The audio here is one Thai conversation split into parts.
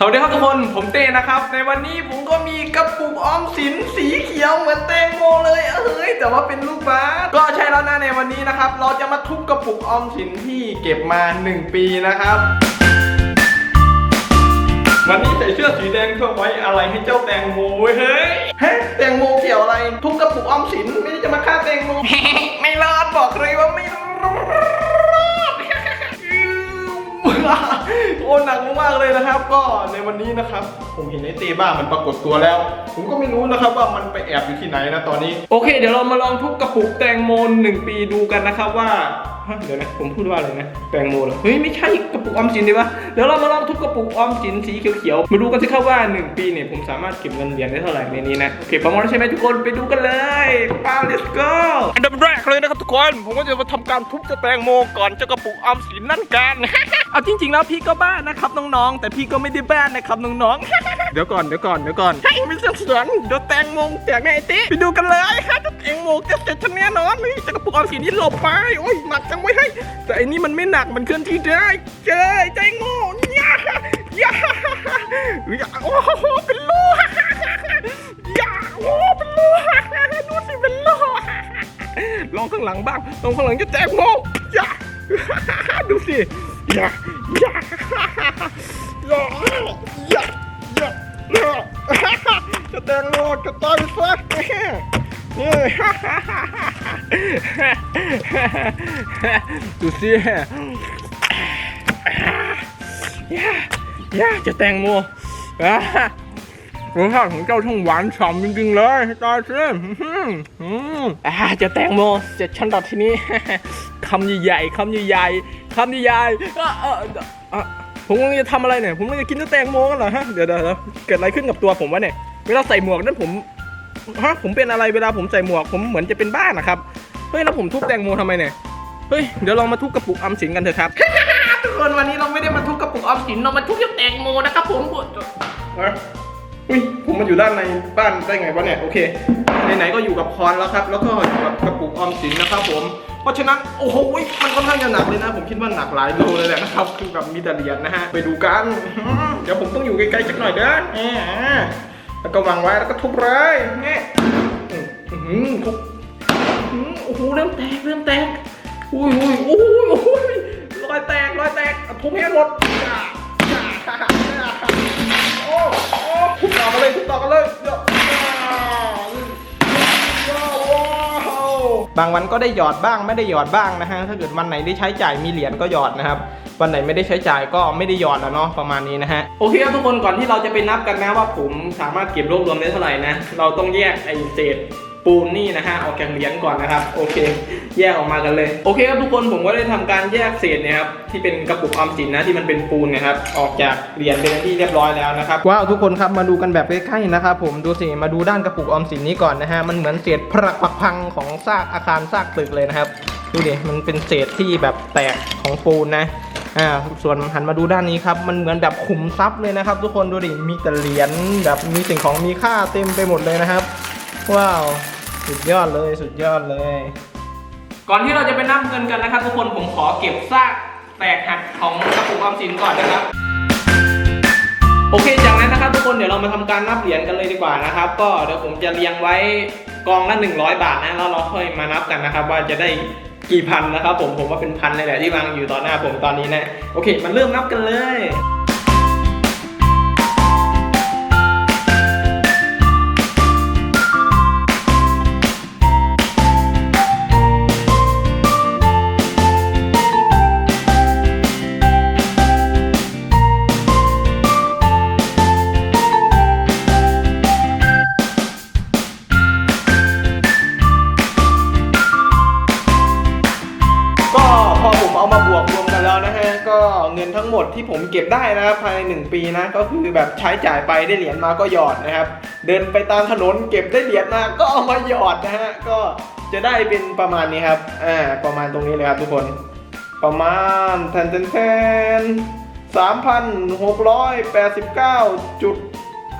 สวัสดีครับทุกคนผมเต้นะครับ ในวันนี้ผมก็มีกระปุกออมสินสีเขียวเหมือนแตงโมเลยเอ้ยแต่ว่าเป็นลูกบาสก็ใช่แล้วนะในวันนี้นะครับ เราจะมาทุบกระปุกออมสินที่เก็บมา 1 ปีนะครับวันนี้ใส่เสื้อสีแดงเพื่อไว้อะไรให้เจ้าแตงโมเว้ยเฮ้ยเฮ้ยแตงโมเกี่ยวอะไร ทุบกระปุกออมสินไม่ได้จะมาฆ่าแตงโมไม่รอดบอกเลยว่าไม่รอด โอ้หนักมากๆเลยนะครับ ก็ในวันนี้นะครับ ผมเห็นไอ้เต้บ้ามันปรากฏตัวแล้ว ผมก็ไม่รู้นะครับว่ามันไปแอบอยู่ที่ไหนนะตอนนี้ โอเค เดี๋ยวเรามาลองทุบกระปุกแตงโมหนึ่งปีดูกันนะครับว่า เดี๋ยวนะผมพูดว่าอะไรนะแตงโมเหรอเฮ้ยไม่ใช่กระปุกออมสินดีวะเดี๋ยวเรามาลองทุบกระปุกออมสินสีเขียวๆมาดูกันสิครับว่าหนึ่งปีเนี่ยผมสามารถเก็บเงินเหรียญได้เท่าไหร่ในนี้นะโอเคพร้อมแล้วใช่ไหมทุกคนไปดูกันเลยป้า let's go อันดับแรกเลยนะครับทุกคนผมก็จะมาทำการทุบเจ้าแตงโมก่อนเจ้ากระปุกออมสินนั่นกันเอาจริง ๆ แล้วพี่ก็บ้านะครับน้องๆ แต่พี่ก็ไม่ได้บ้านะครับน้องๆ เดี๋ยวก่อนเดี๋ยวก่อนเดี๋ยวก่อนให้ไม่เสียเสียงเดี๋ยวแตงโมงแตกแน่ไอติไปดูกันเลยฮะแตงโมงจะเสร็จฉันแน่นอนนี่จ้ากระปุกออมสินนี่หลบไปโอ้ยหนักจังไว้ให้แต่อันนี้มันไม่หนักมันเคลื่อนที่ได้เจ้แตงโมยาย่าย่าโอ้โหเป็นโลย่าโอ้เป็นโลดูสิเป็นโลลองข้างหลังบ้างลองข้างหลังจะแตงโมยาดูสิยายาอย่าอยา จะแตงโมจะตายซะนี่ดูสิย่าย่าจะแตงโมอะรสชาติของเจ้าช่างหวานฉ่ำจริงๆเลยตายสิอืมอืมอ่าจะแตงโมเสร็จฉันดับทีนี้คำใหญ่ๆคำใหญ่ๆคำใหญ่ๆ ผมกำลังจะทำอะไรเนี่ย ผมกำลังจะกินเจ้แตงโมกันเหรอฮะ เดี๋ยวเดี๋ยวเกิดอะไรขึ้นกับตัวผมวะเนี่ย เวลาใส่หมวกนั้นผม ฮะ ผมเป็นอะไรเวลาผมใส่หมวก ผมเหมือนจะเป็นบ้านะครับ เฮ้ย แล้วผมทุบแตงโมทำไมเนี่ย เฮ้ย เดี๋ยวลองมาทุบกระปุกออมสินกันเถอะครับ ทุกคนวันนี้เราไม่ได้มาทุบกระปุกออมสิน เรามาทุบยกแตงโมนะครับผม อุ้ยผมมาอยู่ด้านในบ้านได้ไงวะเนี่ยโอเคไหนๆก็อยู่กับพรแล้วครับ แล้วก็อยู่กับกระปุกออมสินนะครับผมเพราะฉะนั้นโอ้โหมันค่อนข้างจะหนักเลยนะ ผมคิดว่าหนักหลายโลเลยแหละนะครับคือแบบมีแต่เหรียญนะฮะไปดูกันเดี๋ยวผมต้องอยู่ใกล้ๆสักหน่อยเด้อแหมแล้วก็วางไว้แล้วก็ทุบเลยแง่อืมทุบโอ้โหเริ่มแตกเริ่มแตกอุ้ยอุ้ยอุ้ยอุ้ยรอยแตกรอยแตกทุบให้หมด กันเลยทุบต่อกันเลยเดี๋ยวว้าวบางวันก็ได้หยอดบ้างไม่ได้หยอดบ้างนะฮะถ้าเกิดวันไหนได้ใช้จ่ายมีเหรียญก็หยอดนะครับวันไหนไม่ได้ใช้จ่ายก็ไม่ได้หยอดแล้วเนาะประมาณนี้นะฮะโอเคครับทุกคนก่อนที่เราจะไปนับกันนะว่าผมสามารถเก็บรวบรวมได้เท่าไหร่นะเราต้องแยกไอ้เศษ ปูนนี่นะฮะออกจากเหรียญก่อนนะครับ โอเค แยกออกมากันเลย โอเคครับทุกคนผมก็ได้ทำการแยกเศษเนี่ยครับที่เป็นกระปุกออมสินนะที่มันเป็นปูนเนะครับออกจากเหรียญเป็นที่เรียบร้อยแล้วนะครับว้าวทุกคนครับมาดูกันแบบใกล้ๆนะครับผมดูสิมาดูด้านกระปุกออมสินนี้ก่อนนะฮะมันเหมือนเศษผลักผักพังของซากอาคารซากตึกเลยนะครับดูดิมันเป็นเศษที่แบบแตกของปูนนะอ่าส่วนหันมาดูด้านนี้ครับ มันเหมือนแบบขุมทรัพย์เลยนะครับ ทุกคนดูดิมีแต่เหรียญแบบมีสิ่งของมีค่าเต็มไปหมดเลยนะครับ ว้าว สุดยอดเลยสุดยอดเลย ก่อนที่เราจะไปนับเงินกันนะครับทุกคนผมขอเก็บซากแตกหักของกระปุกออมสินก่อนนะครับ โอเค จากนั้นนะครับทุกคนเดี๋ยวเรามาทำการนับเหรียญกันเลยดีกว่านะครับ ก็เดี๋ยวผมจะเรียงไว้กองละ100 บาทนะแล้วเราค่อยมานับกันนะครับ ว่าจะได้กี่พันนะครับ ผมผมว่าเป็นพันเลยแหละที่วางอยู่ต่อหน้าผมตอนนี้นะโอเค มันเริ่มนับกันเลย นทั้งหมดที่ผมเก็บได้นะครับภายในหนึ่งปีนะก็คือแบบใช้จ่ายไปได้เหรียญมาก็หยอดนะครับ เดินไปตามถนนเก็บได้เหรียญมาก็เอามาหยอดนะฮะก็จะได้เป็นประมาณนี้ครับอ่าประมาณตรงนี้เลยครับทุกคน ประมาณแทนแทนแทนสามพันหกร้อยแปดสิบเก้าจุด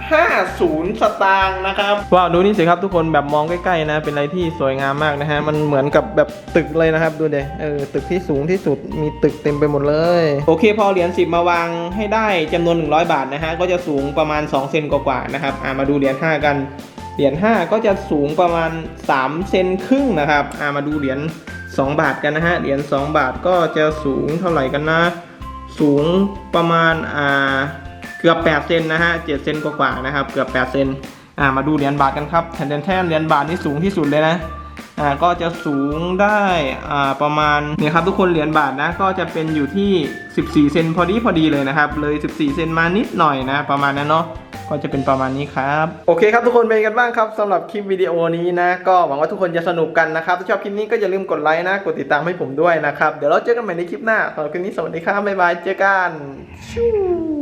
50 สตางค์นะครับ ว้าว ดูนี่สิครับทุกคนแบบมองใกล้ๆนะ เป็นอะไรที่สวยงามมากนะฮะ มันเหมือนกับแบบตึกเลยนะครับ ดูเดเออตึกที่สูงที่สุดมีตึกเต็มไปหมดเลย โอเค พอเหรียญ10 มาวางให้ได้จำนวน 100 บาทนะฮะ ก็จะสูงประมาณ 2 เซนกว่าๆนะครับอ่ามาดูเหรียญ5กันเหรียญ5ก็จะสูงประมาณ 3 เซนครึ่งนะครับอ่ามาดูเหรียญ2 บาทกันนะฮะเหรียญ2บาทก็จะสูงเท่าไหร่กันนะ สูงประมาณอ่า เกือบ8เซนนะฮะ7เซนกว่าๆนะครับ เกือบ8เซนอ่ามาดูเหรียญบาทกันครับแทนแทนเหรียญบาทนี่สูงที่สุดเลยนะอ่าก็จะสูงได้อ่าประมาณเนี่ยครับทุกคนเหรียญบาทนะก็จะเป็นอยู่ที่ 14 เซนพอดีพอดีเลยนะครับเลย 14 เซนมานิดหน่อยนะประมาณนั้นเนาะก็จะเป็นประมาณนี้ครับ โอเคครับทุกคนเป็นกันบ้างครับสำหรับคลิปวิดีโอนี้นะ ก็หวังว่าทุกคนจะสนุกกันนะครับ ถ้าชอบคลิปนี้ก็อย่าลืมกดไลค์นะ กดติดตามให้ผมด้วยนะครับ เดี๋ยวเราเจอกันใหม่ในคลิปหน้าสำหรับคลิปนี้สวัสดีครับบ๊ายบายเจอกันชิว